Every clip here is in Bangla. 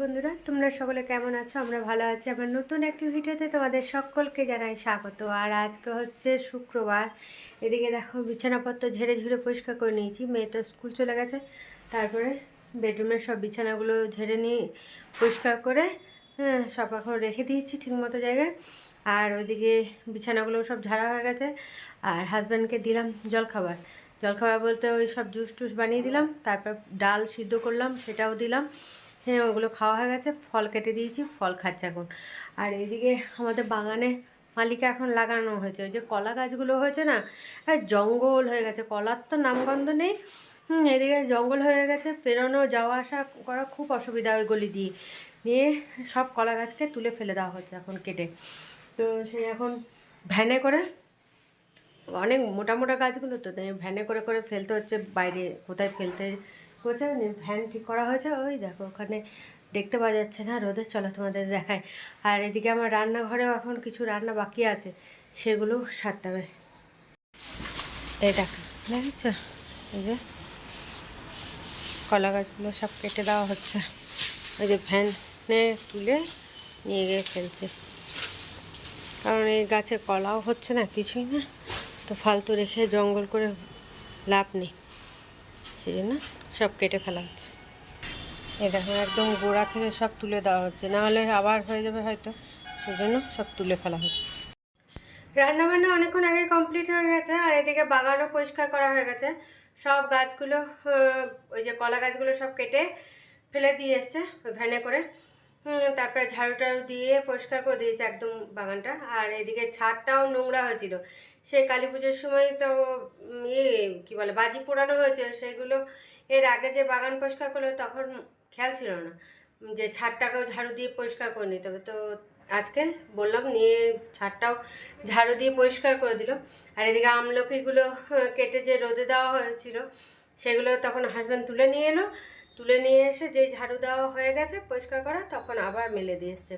বন্ধুরা, তোমরা সকলে কেমন আছো? আমরা ভালো আছি। আমার নতুন একটি ভিডিওতে তোমাদের সকলকে জানাই স্বাগত। আর আজকে হচ্ছে শুক্রবার। এদিকে দেখো, বিছানাপত্র ঝেড়ে ঝুড়ে পরিষ্কার করে নিয়েছি। মেয়ে তো স্কুল চলে গেছে। তারপরে বেডরুমের সব বিছানাগুলো ঝেড়ে নিয়ে পরিষ্কার করে হ্যাঁ সব এখন রেখে দিয়েছি ঠিকমতো জায়গায়। আর ওইদিকে বিছানাগুলো সব ঝাড়া হয়ে গেছে। আর হাজব্যান্ডকে দিলাম জলখাবার। জলখাবার বলতে ওই সব জুস টুস বানিয়ে দিলাম, তারপর ডাল সিদ্ধ করলাম, সেটাও দিলাম। হ্যাঁ ওগুলো খাওয়া হয়ে গেছে, ফল কেটে দিয়েছি, ফল খাচ্ছে এখন। আর এইদিকে আমাদের বাগানে মালিকা এখন লাগানো হয়েছে। ওই যে কলা গাছগুলো হয়েছে না জঙ্গল হয়ে গেছে, কলার তো নামগন্ধ নেই। হুম, এদিকে জঙ্গল হয়ে গেছে, পেরোনো, যাওয়া আসা করা খুব অসুবিধা ওই গলি দিয়ে। নিয়ে সব কলা গাছকে তুলে ফেলে দেওয়া হচ্ছে এখন কেটে। তো সেই এখন ভ্যানে করে, অনেক মোটা মোটা গাছগুলো তো ভ্যানে করে করে ফেলতে হচ্ছে, বাইরে কোথায় ফেলতে হচ্ছে ভ্যান ঠিক করা হয়েছে, ওই দেখো ওখানে দেখতে পাওয়া যাচ্ছে না রোদে, চলো তোমাদের দেখায় আর এদিকে আমার রান্নাঘরেও এখন কিছু রান্না বাকি আছে, সেগুলো সারতে হবে। এই দেখো। দেখেছ এই যে। কলা গাছগুলো সব কেটে দেওয়া হচ্ছে। ওই যে ভ্যানে তুলে নিয়ে গিয়ে ফেলছে। কারণ এই গাছে কলাও হচ্ছে না, কিছুই না। তো ফালতু রেখে জঙ্গল করে লাভ নেই। সেই জন্য সব কেটে ফেলা হচ্ছে। এই দেখো, একদম গোড়া থেকে সব তুলে দেওয়া হচ্ছে। না হলে আবার হয়ে যাবে হয়তো। সেই জন্য সব তুলে ফেলা হচ্ছে। রান্নাবান্না অনেকক্ষণ আগে কমপ্লিট হয়ে গেছে, আর এদিকে বাগানও পরিষ্কার করা হয়ে গেছে। সব গাছগুলো ওই যে কলা গাছগুলো সব কেটে ফেলে দিয়ে এসছে ভ্যানে করে। তারপরে ঝাড়ু টাড়ু দিয়ে পরিষ্কার করে দিয়েছে একদম বাগানটা। আর এদিকে ছাদটাও নোংরা হয়েছিল। সেই কালী পুজোর সময় তো ইয়ে কী বলে, বাজি পোড়ানো হয়েছে। সেগুলো, এর আগে যে বাগান পরিষ্কার করল তখন খেয়াল ছিল না। যে ছাদটাকেও ঝাড়ু দিয়ে পরিষ্কার করে নিতে হবে। তো আজকে বললাম নিয়ে ছাদটাও ঝাড়ু দিয়ে পরিষ্কার করে দিল। আর এদিকে আমলকিগুলো কেটে যে রোদে দেওয়া হয়েছিল, সেগুলো তখন হাজব্যান্ড তুলে নিয়ে এলো। তুলে নিয়ে এসে যেই ঝাড়ু দেওয়া হয়ে গেছে পরিষ্কার করা, তখন আবার মেলে দিয়ে এসছে।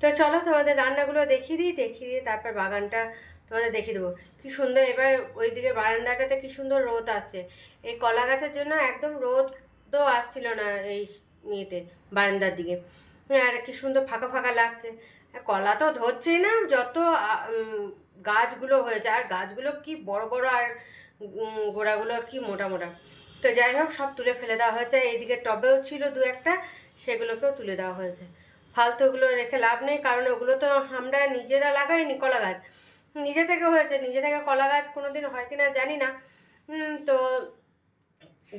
তো চলো তোমাদের রান্নাগুলো দেখিয়ে দিই, দেখিয়ে দিয়ে তারপর বাগানটা তোমাদের দেখিয়ে দেবো। কি সুন্দর, এবার ওই ওইদিকে বারান্দাটাতে কি সুন্দর রোদ আসছে। এই কলা গাছের জন্য একদম রোদও আসছিল না, এই ইয়েতে বারান্দার দিকে। আর কি সুন্দর ফাঁকা ফাঁকা লাগছে। কলা তো ধরছেই না, যত গাছগুলো হয়েছে, আর গাছগুলো কি বড় বড় আর গোড়াগুলো কি মোটা মোটা। তো যাই হোক, সব তুলে ফেলে দেওয়া হয়েছে। এইদিকে টবেও ছিল দু একটা, সেগুলোকেও তুলে দেওয়া হয়েছে। ফালতুগুলো রেখে লাভ নেই, কারণ ওগুলো তো আমরা নিজেরা লাগাইনি কলা গাছ। নিজে থেকে হয়েছে, নিজে থেকে কলা গাছ কোনো দিন হয় কিনা জানি না। তো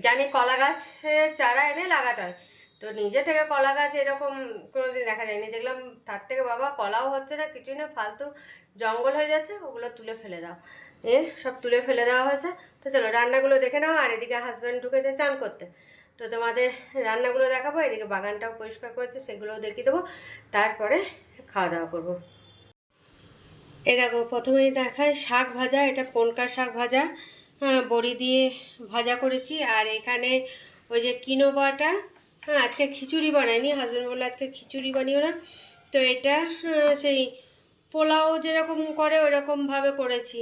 জানি কলা গাছ চারা এনে লাগাতে হয়। তো নিজে থেকে কলা গাছ এরকম কোনোদিন দেখা যায়নি। দেখলাম তার থেকে, বাবা, কলাও হচ্ছে না, কিছুই না, ফালতু জঙ্গল হয়ে যাচ্ছে, ওগুলো তুলে ফেলে দাও। এ, সব তুলে ফেলে দেওয়া হয়েছে। তো চলো, রান্নাগুলো দেখে নাও, আর এদিকে হাজব্যান্ড ঢুকেছে চান করতে। তো তোমাদের রান্নাগুলো দেখাবো, এদিকে বাগানটাও পরিষ্কার করেছে, সেগুলোও দেখিয়ে দেবো, তারপরে খাওয়া দাওয়া করব। এ দেখো, প্রথমেই দেখায় শাক ভাজা, এটা পনকার শাক ভাজা? বড়ি দিয়ে ভাজা করেছি, আর এখানে ওই যে কিনোবাটা হ্যাঁ আজকে খিচুড়ি বানাইনি হাজব্যান্ড বলল আজকে খিচুড়ি বানিও না। তো এটা হ্যাঁ, সেই পোলাও যেরকম করে ওরকমভাবে করেছি।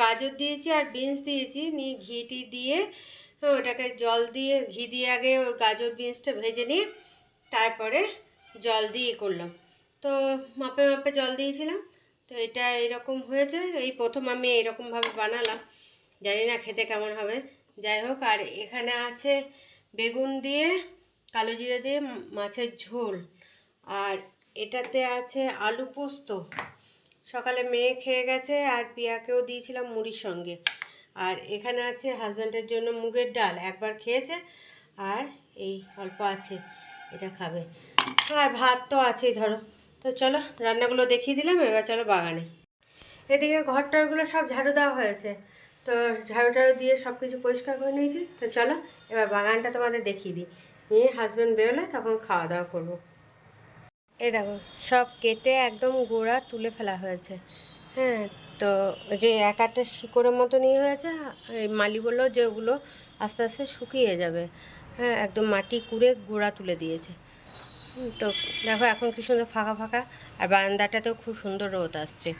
গাজর দিয়েছি আর বিনস দিয়েছি নিয়ে ঘিটি দিয়ে হ্যাঁ, ওটাকে জল দিয়ে ঘি দিয়ে আগে ওই গাজর বিনসটা ভেজে নিয়ে তারপরে জল দিয়ে করলাম। তো মাপে মাপে জল দিয়েছিলাম তো এটা এরকম হয়েছে। এই প্রথম আমি এরকমভাবে বানালাম জানি না খেতে কেমন হবে। যাই হোক আর এখানে আছে বেগুন দিয়ে কালো জিরে দিয়ে মাছের ঝোল। আর এটাতে আছে আলু পোস্ত। সকালে মেয়ে খেয়ে গেছে আর পিয়াকেও দিয়েছিলাম মুড়ির সঙ্গে। আর এখানে আছে হাজব্যান্ডের জন্য মুগের ডাল। একবার খেয়েছে আর এই অল্প আছে, এটা খাবে। আর ভাত তো আছেই, ধরো। তো চলো, রান্নাগুলো দেখিয়ে দিলাম, এবার চলো বাগানে। এদিকে ঘরটারগুলো সব ঝাড়ু দেওয়া হয়েছে। তো ঝাড়ু টাড়ু দিয়ে সব কিছু পরিষ্কার করে নিয়েছি। তো চলো, এবার বাগানটা তোমাদের দেখিয়ে দিই। নিয়ে হাজব্যান্ড বেরোলে তখন খাওয়া দাওয়া করব। এ দেখো, সব কেটে একদম গোড়া তুলে ফেলা হয়েছে। হ্যাঁ তো যে এক একটা শিকড়ের মতো নিয়ে হয়েছে মালি বলল যে ওগুলো আস্তে আস্তে শুকিয়ে যাবে। হ্যাঁ একদম মাটি কুড়ে গোড়া তুলে দিয়েছে। তো দেখো এখন কি সুন্দর ফাঁকা ফাঁকা, আর বারান্দাটাতেও খুব সুন্দর রোদ আসছে।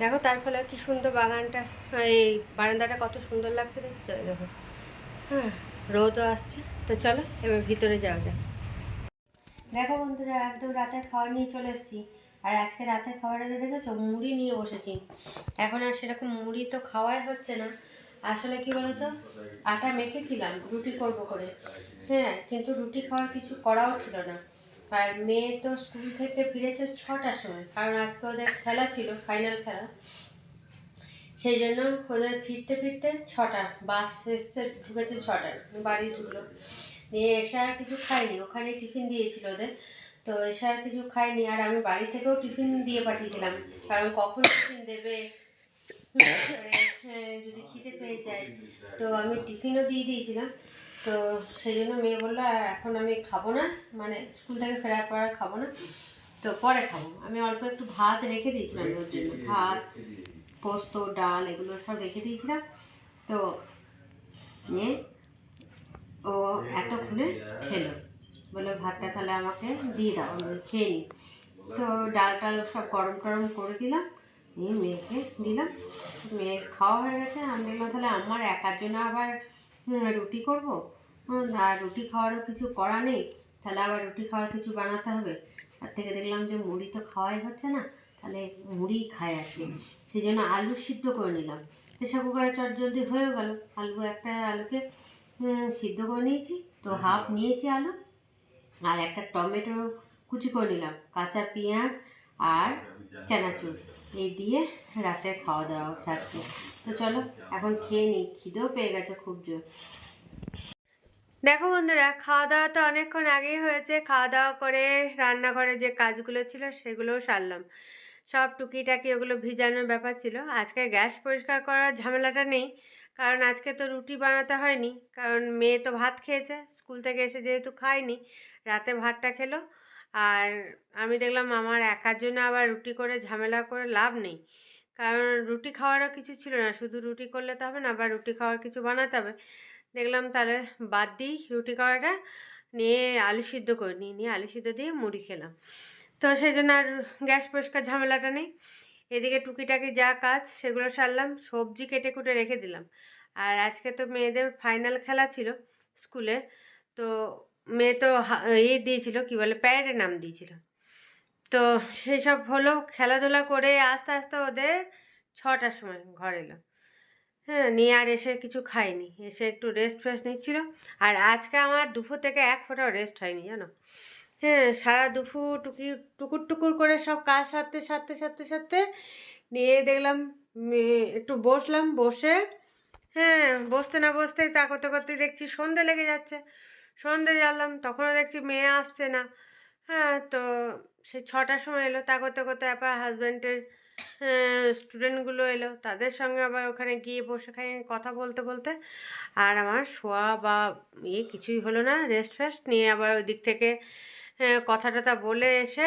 দেখো তার ফলে কি সুন্দর বাগানটা, এই বারান্দাটা কত সুন্দর লাগছে দেখছ দেখো। হ্যাঁ রোদও আসছে। তো চলো, এবার ভিতরে যাওয়া যাক। দেখো বন্ধুরা, একদম রাতের খাবার নিয়ে চলে এসেছি। আর আজকে রাতের খাবারে দেখেছ, মুড়ি নিয়ে বসেছি। এখন আর সেরকম মুড়ি তো খাওয়াই হচ্ছে না। আসলে কি বলতো, আটা মেখেছিলাম, রুটি করব করে। হ্যাঁ কিন্তু রুটি খাওয়ার কিছু করাও ছিল না। আর মেয়ে তো স্কুল থেকে ফিরেছে ছটার সময়। কারণ আজকে ওদের খেলা ছিল ফাইনাল খেলা। সেই জন্য ওদের ফিরতে ফিরতে ছটা বাস এসছে ঢুকেছে ছটায় বাড়ি ঢুকলো। নিয়ে এসে আর কিছু খাইনি ওখানে টিফিন দিয়েছিল ওদের। তো এসে আর কিছু খাইনি আর আমি বাড়ি থেকেও টিফিন দিয়ে পাঠিয়েছিলাম। কারণ কখন টিফিন দেবে? হ্যাঁ, যদি খিদে পেয়ে যায়। তো আমি টিফিনও দিয়ে দিয়েছিলাম। তো সেই জন্য মেয়ে বলল "আর এখন আমি খাব না মানে স্কুল থেকে ফেরার পর খাব না। তো পরে খাব। আমি অল্প একটু ভাত রেখে দিয়েছিলাম ওর জন্য। ভাত পোস্ত, ডাল এগুলো সব রেখে দিয়েছিলাম। তো নিয়ে ও এতক্ষণে খেলো বলে, ভাতটা তাহলে আমাকে দিয়ে দাও খেয়ে নিই। তো ডাল টাল সব গরম টরম করে দিলাম, নিয়ে মেয়েকে দিলাম। মেয়ের খাওয়া হয়ে গেছে। আমি দেখলাম তাহলে আমার একার জন্য আবার রুটি করব? আর রুটি খাওয়ারও কিছু করা নেই। তাহলে আবার রুটি খাওয়ার কিছু বানাতে হবে। তার থেকে দেখলাম যে মুড়ি তো খাওয়াই হচ্ছে না। তাহলে মুড়ি খায় আর কি। সেই জন্য আলু সিদ্ধ করে নিলাম। প্রেশার কুকারে চট জলদি হয়েও গেল। আলু একটা আলুকে সিদ্ধ করে নিয়েছি। তো হাফ নিয়েছি আলু। আর একটা টমেটো কুচি করে নিলাম। কাঁচা পেঁয়াজ আর চানাচুর। এই দিয়ে রাতে খাওয়া দাওয়া সারছে। তো চলো এখন খেয়ে নিই। খিদেও পেয়ে গেছে খুব জোর। দেখো বন্ধুরা খাওয়া দাওয়া তো অনেকক্ষণ আগেই হয়েছে। খাওয়া দাওয়া করে রান্নাঘরে যে কাজগুলো ছিল সেগুলোও সারলাম। সব টুকিটাকি ওগুলো ভিজানোর ব্যাপার ছিল। আজকে গ্যাস পরিষ্কার করার ঝামেলাটা নেই, কারণ আজকে তো রুটি বানাতে হয়নি, কারণ মেয়ে তো ভাত খেয়েছে, স্কুল থেকে এসে যেহেতু খায়নি, রাতে ভাতটা খেলো। আর আমি দেখলাম আমার একার জন্য আবার রুটি করে ঝামেলা করে লাভ নেই। কারণ রুটি খাওয়ারও কিছু ছিল না, শুধু রুটি করলে তো হবে না, আবার রুটি খাওয়ার কিছু বানাতে হবে। দেখলাম তাহলে বাদ দিই রুটি খাওয়াটা, নিয়ে আলু সিদ্ধ করে নিই, নিয়ে আলু সিদ্ধ দিয়ে মুড়ি খেলাম। তো সেই জন্য আর গ্যাস পরিষ্কার ঝামেলাটা নেই। এদিকে টুকিটাকি যা কাজ সেগুলো সারলাম, সবজি কেটে কুটে রেখে দিলাম। আর আজকে তো মেয়েদের ফাইনাল খেলা ছিল স্কুলে, তো মেয়ে তো ইয়ে দিয়েছিল, কি বলে প্যারেডের নাম দিয়েছিল। তো সেই সব হলো, খেলাধুলা করে আস্তে আস্তে ওদের ছটার সময় ঘর এলো। হ্যাঁ নিয়ে আর এসে কিছু খাইনি, এসে একটু রেস্ট ফেস্ট নিচ্ছিল। আর আজকে আমার দুপুর থেকে এক ফোঁটাও রেস্ট হয়নি, জানো? হ্যাঁ সারা দুপুর টুকি, টুকুর টুকুর করে সব কাজ সারতে সারতে সারতে সারতে নিয়ে দেখলাম একটু বসলাম, বসে হ্যাঁ বসতে না বসতেই তা করতে করতে দেখছি সন্ধে লেগে যাচ্ছে। সন্ধে জ্বাললাম তখনও দেখছি মেয়ে আসছে না। হ্যাঁ তো সেই ছটার সময় এলো, তা করতে করতে আবার হাজব্যান্ডের স্টুডেন্টগুলো এলো, তাদের সঙ্গে আবার ওখানে গিয়ে বসে খাই, কথা বলতে বলতে। আর আমার শোয়া বা ইয়ে কিছুই হলো না রেস্ট ফেস্ট নিয়ে আবার ওই দিক থেকে কথা টথা বলে এসে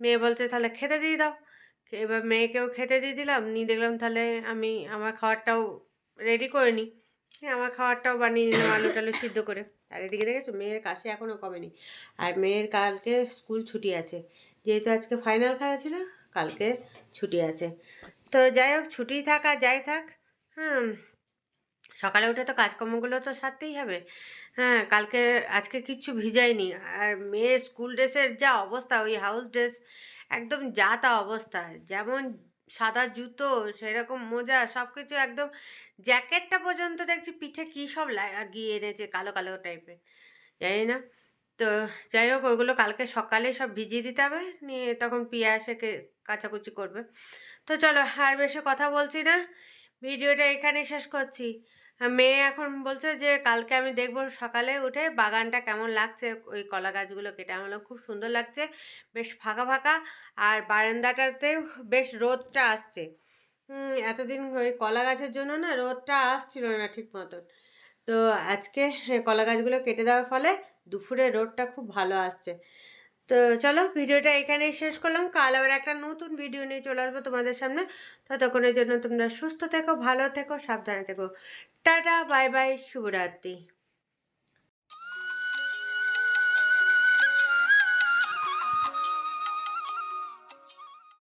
মেয়ে বলছে, তাহলে খেতে দিয়ে দাও। এবার মেয়েকেও খেতে দিয়ে দিলাম, নিয়ে দেখলাম তাহলে আমি আমার খাবারটাও রেডি করে নিই। হ্যাঁ আমার খাবারটাও বানিয়ে নিলাম, আলু টালু সিদ্ধ করে। আর এদিকে দেখেছ, মেয়ের কাশি এখনও কমেনি। আর মেয়ের কালকে স্কুল ছুটি আছে। যেহেতু আজকে ফাইনাল খেলা ছিল, কালকে ছুটি আছে। তো যাই হোক, ছুটি থাক আর যাই থাক হ্যাঁ সকালে উঠে তো কাজকর্মগুলো তো সারতেই হবে। হ্যাঁ কালকে, আজকে কিচ্ছু ভিজাইনি। আর মেয়ের স্কুল ড্রেসের যা অবস্থা, ওই হাউস ড্রেস একদম যা তা অবস্থা। যেমন সাদা জুতো, সেরকম মোজা সব কিছু একদম জ্যাকেটটা পর্যন্ত দেখছি পিঠে কী সব লাগিয়ে এনেছে কালো কালো টাইপের জানি না। তো যাই হোক, ওইগুলো কালকে সকালে সব ভিজিয়ে দিতে হবে। নিয়ে তখন পিয়া এসে কাচাকুচি করবে। তো চলো, আর বেশি কথা বলছি না। ভিডিওটা এখানেই শেষ করছি। মেয়ে এখন বলছে যে কালকে আমি দেখব সকালে উঠে বাগানটা কেমন লাগছে ওই কলা গাছগুলো কেটে। আমার খুব সুন্দর লাগছে বেশ ফাঁকা ফাঁকা আর বারান্দাটাতেও বেশ রোদটা আসছে। এতদিন ওই কলা গাছের জন্য না রোদটা আসছিল না ঠিক মতন। তো আজকে হ্যাঁ, কলা গাছগুলো কেটে দেওয়ার ফলে দুপুরে রোদটা খুব ভালো আসছে। তো চলো ভিডিওটা এখানেই শেষ করলাম। কাল আবার একটা নতুন ভিডিও নিয়ে চলে আসব তোমাদের সামনে। ততক্ষণের জন্য তোমরা সুস্থ থেকো, ভালো থেকো, সাবধানে থেকো। টাটা বাই বাই শুভরাত্রি।